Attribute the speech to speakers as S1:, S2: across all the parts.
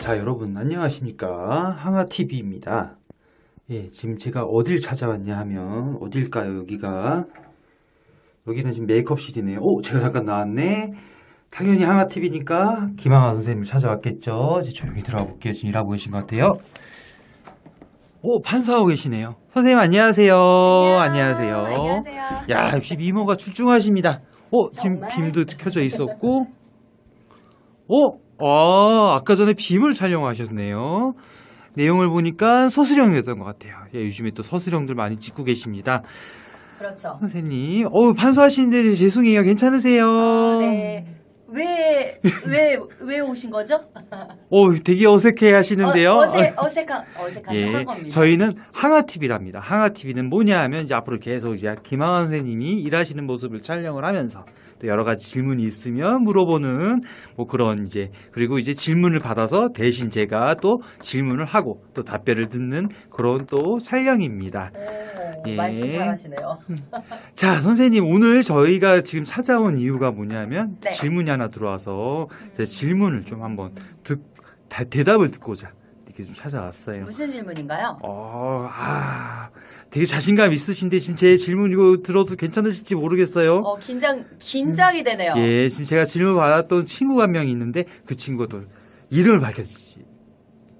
S1: 자, 여러분 안녕하십니까? 항아TV입니다. 예, 지금 제가 어딜 찾아왔냐 하면 어딜까요, 여기가? 여기는 지금 메이크업실이네요. 오, 제가 잠깐 나왔네. 당연히 항아TV니까 김항아 선생님을 찾아왔겠죠. 이제 조용히 들어가 볼게요. 지금 일하고 계신 것 같아요. 오, 판사하고 계시네요. 선생님 안녕하세요. 안녕하세요.
S2: 안녕하세요.
S1: 야, 역시 미모가 출중하십니다. 어, 지금
S2: 정말?
S1: 빔도 켜져 있었고, 어, 아, 아까 전에 빔을 촬영하셨네요. 내용을 보니까 서술형이었던 것 같아요. 예, 요즘에 또 서술형들 많이 찍고 계십니다.
S2: 그렇죠.
S1: 선생님, 어, 판소하시는데 죄송해요. 괜찮으세요?
S2: 아, 네. 왜, 왜, 왜 오신 거죠?
S1: 어, 되게 어색해 하시는데요.
S2: 어, 어색, 어색한, 어색한
S1: 예,
S2: 겁니다.
S1: 저희는 항아TV랍니다. 항아TV는 뭐냐 하면 이제 앞으로 계속 이제 김항아 선생님이 일하시는 모습을 촬영을 하면서 또 여러 가지 질문이 있으면 물어보는 뭐 그런 이제 그리고 이제 질문을 받아서 대신 제가 또 질문을 하고 또 답변을 듣는 그런 또 촬영입니다.
S2: 오,
S1: 예.
S2: 말씀 잘하시네요.
S1: 자, 선생님 오늘 저희가 지금 찾아온 이유가 뭐냐면
S2: 네.
S1: 질문이 하나 들어와서 제 질문을 좀 한번 듣, 다- 대답을 듣고자 이렇게 좀 찾아왔어요.
S2: 무슨 질문인가요?
S1: 어, 아, 되게 자신감 있으신데 지금 제 질문 이거 들어도 괜찮으실지 모르겠어요.
S2: 어, 긴장, 긴장이 되네요.
S1: 예, 지금 제가 질문 받았던 친구가 한 명 있는데 그 친구도 이름을 밝혀주지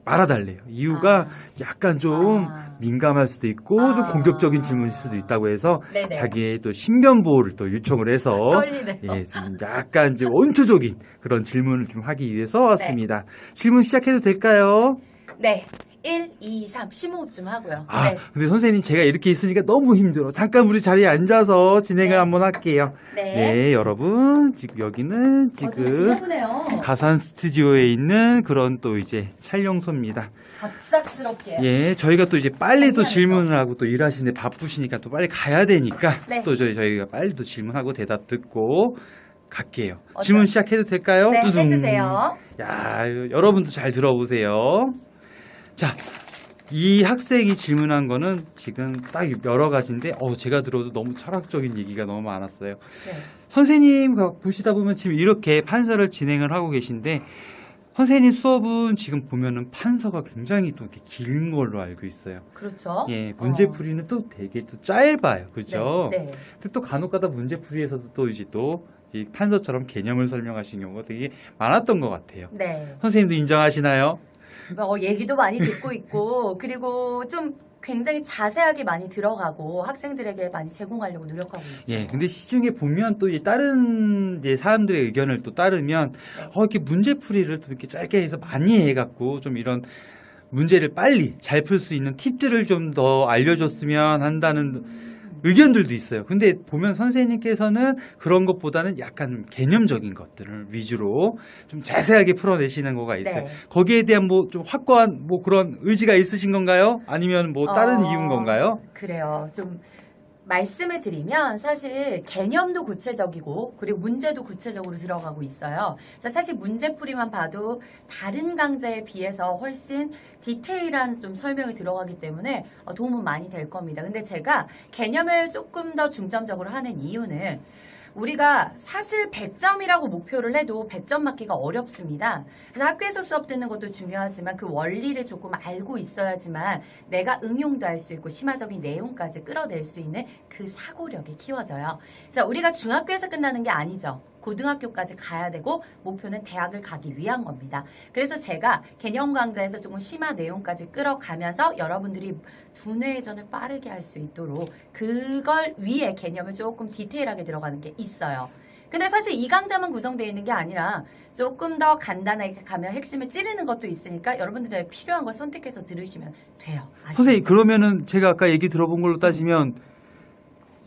S1: 말아달래요. 이유가 약간 좀
S2: 아.
S1: 민감할 수도 있고 좀
S2: 아.
S1: 공격적인 질문일 수도 있다고 해서
S2: 네네.
S1: 자기의 또 신변 보호를 또 요청을 해서
S2: 떨리네요.
S1: 예, 좀 약간 이제 원초적인 그런 질문을 좀 하기 위해서 왔습니다. 질문 시작해도 될까요?
S2: 네. 1, 2, 3, 심호흡 좀 하고요.
S1: 아,
S2: 네.
S1: 근데 선생님 제가 이렇게 있으니까 너무 힘들어. 잠깐 우리 자리에 앉아서 진행을
S2: 네.
S1: 한번 할게요.
S2: 네.
S1: 네, 여러분. 지금 여기는
S2: 어,
S1: 지금
S2: 좀 지저분해요.
S1: 가산 스튜디오에 있는 그런 또 이제 촬영소입니다.
S2: 갑작스럽게.
S1: 예, 저희가 또 이제 빨리 또. 질문을 하고 또 일하시는데 바쁘시니까 또 빨리 가야 되니까
S2: 네.
S1: 또 저희, 저희가 빨리 또 질문하고 대답 듣고 갈게요.
S2: 어떤-
S1: 질문 시작해도 될까요?
S2: 네,
S1: 두둥.
S2: 해주세요.
S1: 야, 여러분도 잘 들어보세요. 자, 이 학생이 질문한 거는 지금 딱 여러 가지인데, 어, 제가 들어도 너무 철학적인 얘기가 너무 많았어요.
S2: 네.
S1: 선생님 가- 보시다 보면 지금 이렇게 판서를 진행을 하고 계신데, 선생님 수업은 지금 보면은 판서가 굉장히 또 이렇게 긴 걸로 알고 있어요.
S2: 그렇죠.
S1: 예, 문제
S2: 어.
S1: 풀이는 또 되게 또 짧아요. 그죠?
S2: 네. 네.
S1: 근데 또 간혹가다 문제 풀이에서도 또 이제 또이 판서처럼 개념을 설명하시는 경우가 되게 많았던 것 같아요.
S2: 네.
S1: 선생님도 인정하시나요?
S2: 어, 얘기도 많이 듣고 있고 그리고 좀 굉장히 자세하게 많이 들어가고 학생들에게 많이 제공하려고 노력하고 있죠.
S1: 예, 근데 시중에 보면 또이 다른 이제 사람들의 의견을 또 따르면
S2: 네.
S1: 어, 이렇게 문제풀이를 또 이렇게 짧게 해서 많이 해갖고 좀 이런 문제를 빨리 잘 풀 수 있는 팁들을 좀 더 알려줬으면 한다는 의견들도 있어요. 근데 보면 선생님께서는 그런 것보다는 약간 개념적인 것들을 위주로 좀 자세하게 풀어내시는 거가 있어요.
S2: 네.
S1: 거기에 대한 뭐 좀 확고한 뭐 그런 의지가 있으신 건가요? 아니면 뭐 다른
S2: 어,
S1: 이유인 건가요?
S2: 그래요. 좀 말씀을 드리면 사실 개념도 구체적이고 그리고 문제도 구체적으로 들어가고 있어요. 자, 사실 문제풀이만 봐도 다른 강좌에 비해서 훨씬 디테일한 좀 설명이 들어가기 때문에 어, 도움은 많이 될 겁니다. 근데 제가 개념을 조금 더 중점적으로 하는 이유는 우리가 사실 100점이라고 목표를 해도 100점 맞기가 어렵습니다. 그래서 학교에서 수업 듣는 것도 중요하지만 그 원리를 조금 알고 있어야지만 내가 응용도 할 수 있고 심화적인 내용까지 끌어낼 수 있는 그 사고력이 키워져요. 그래서 우리가 중학교에서 끝나는 게 아니죠. 고등학교까지 가야 되고 목표는 대학을 가기 위한 겁니다. 그래서 제가 개념 강좌에서 조금 심화 내용까지 끌어가면서 여러분들이 두뇌 회전을 빠르게 할 수 있도록 그걸 위에 개념을 조금 디테일하게 들어가는 게 있어요. 근데 사실 이 강좌만 구성되어 있는 게 아니라 조금 더 간단하게 가면 핵심을 찌르는 것도 있으니까 여러분들의 필요한 걸 선택해서 들으시면 돼요. 아시겠죠?
S1: 선생님 그러면은 제가 아까 얘기 들어본 걸로 따지면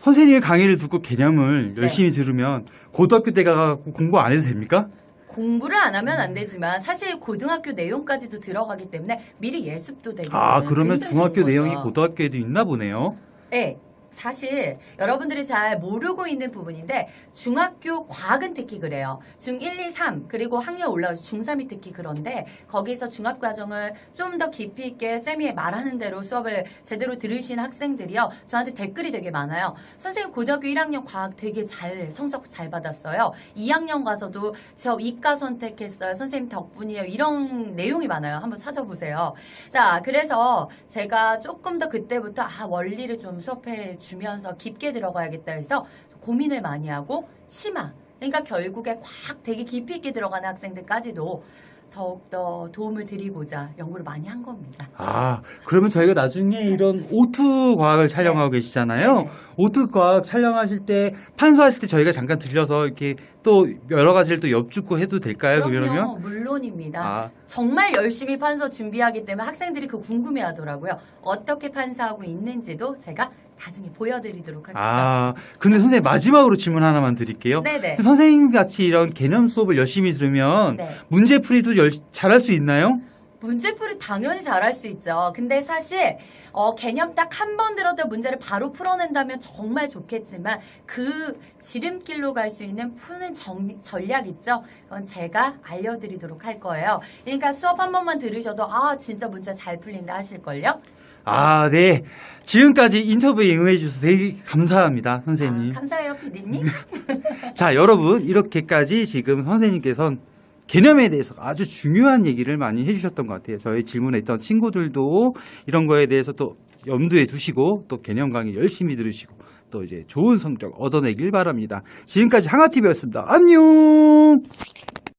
S1: 선생님의 강의를 듣고 개념을
S2: 네.
S1: 열심히 들으면 고등학교 때 가고 공부 안 해도 됩니까?
S2: 공부를 안 하면 안 되지만 사실 고등학교 내용까지도 들어가기 때문에 미리 예습도 되고
S1: 아 그러면 중학교 내용이 고등학교에도 있나 보네요.
S2: 네. 사실 여러분들이 잘 모르고 있는 부분인데 중학교 과학은 특히 그래요. 중 1, 2, 3 그리고 학년 올라가서 중 3이 특히 그런데 거기서 중학 과정을 좀 더 깊이 있게 쌤이 말하는 대로 수업을 제대로 들으신 학생들이요. 저한테 댓글이 되게 많아요. 선생님 고등학교 1학년 과학 되게 잘 성적 잘 받았어요. 2학년 가서도 저 이과 선택했어요. 선생님 덕분이에요. 이런 내용이 많아요. 한번 찾아보세요. 자, 그래서 제가 조금 더 그때부터 아, 원리를 좀 수업해 주면서 깊게 들어가야겠다 해서 고민을 많이 하고 심화. 그러니까 결국에 과학 되게 깊이 있게 들어가는 학생들까지도 더욱더 도움을 드리고자 연구를 많이 한 겁니다.
S1: 아, 그러면 저희가 나중에 이런 오투 과학을 촬영하고 계시잖아요.
S2: 네네.
S1: 오투 과학 촬영하실 때 판소하실 때 저희가 잠깐 들려서 이렇게 또 여러 가지를 또 엿주고 해도 될까요? 그러면?
S2: 물론입니다.
S1: 아,
S2: 정말 열심히 판서 준비하기 때문에 학생들이 그 궁금해 하더라고요. 어떻게 판사하고 있는지도 제가 나중에 보여드리도록 하겠습니다.
S1: 아, 근데 선생님 마지막으로 질문 하나만 드릴게요.
S2: 네네.
S1: 선생님 같이 이런 개념 수업을 열심히 들으면
S2: 네.
S1: 문제풀이도 열, 잘할 수 있나요?
S2: 문제풀이 당연히 잘할 수 있죠. 근데 사실 어, 개념 딱 한 번 들었던 문제를 바로 풀어낸다면 정말 좋겠지만 그 지름길로 갈 수 있는 푸는 정- 전략 있죠? 그건 제가 알려드리도록 할 거예요. 그러니까 수업 한 번만 들으셔도 아 진짜 문제 잘 풀린다 하실걸요?
S1: 아, 네. 지금까지 인터뷰에 응해주셔서 되게 감사합니다, 선생님.
S2: 아, 감사해요, 피디님.
S1: 자, 여러분, 이렇게까지 지금 선생님께서는 개념에 대해서 아주 중요한 얘기를 많이 해주셨던 것 같아요. 저희 질문에 있던 친구들도 이런 거에 대해서 또 염두에 두시고 또 개념 강의 열심히 들으시고 또 이제 좋은 성적 얻어내길 바랍니다. 지금까지 항아TV였습니다. 안녕!